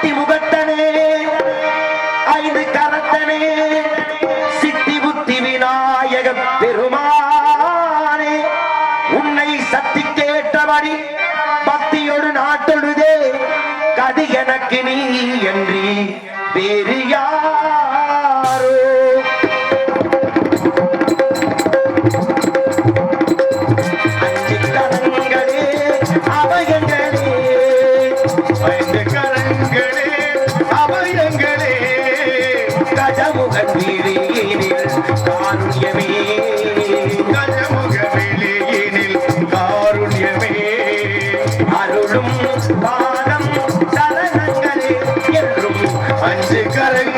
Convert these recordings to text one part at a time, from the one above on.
அத்தி முகத்தனே ஐந்து கரத்தனே சித்தி புத்தி விநாயக பெருமானே உன்னை சத்தி கேட்டபடி பக்தியோடு நாட்டொழுதே கதி எனக்கு நீ என்று வேறு அருளும் பாதம் சரணங்களே என்றும் அஞ்சு கரங்களே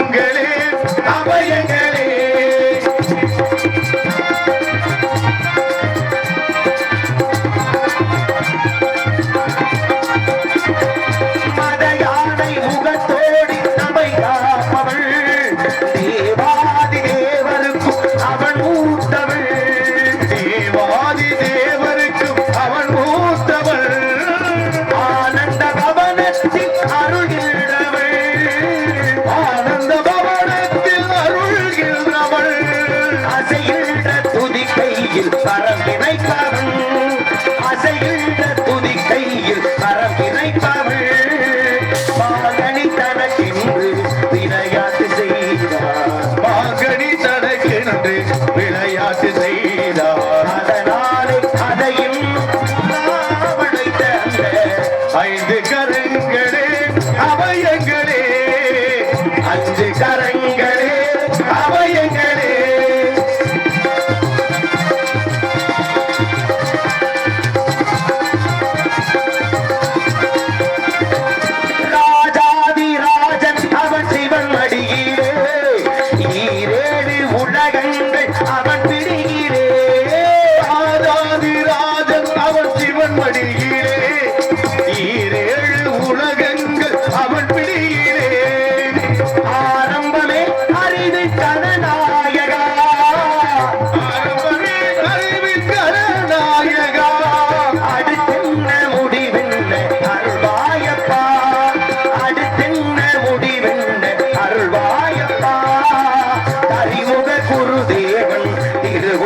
கையில் பரம் இணைப்பவன் அசைகின்ற துதி கையில் பரம் இணைப்பவள் பாகனி தனக்கென்று விளையாட்டு செய்தார். மாங்கனி தனக்கென்று விளையாட்டு செய்தார். அதனாலே அதையும் ஐந்து அவன்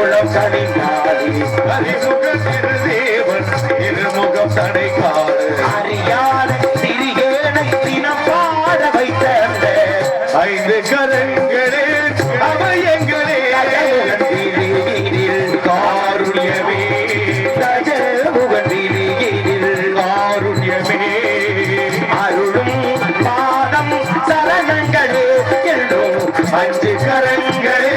திருகுளம் கணிந்தாரே அறிமுக திருதேவன் இருமுகம் தடைக்காடு அறியாத சிறியேனை தினம் பாட வைத்த ஐந்து கரங்களே வீதியில் காருண்யமே. அருளும் பாதம் சரணங்களே என்றும் அஞ்சு கரங்களே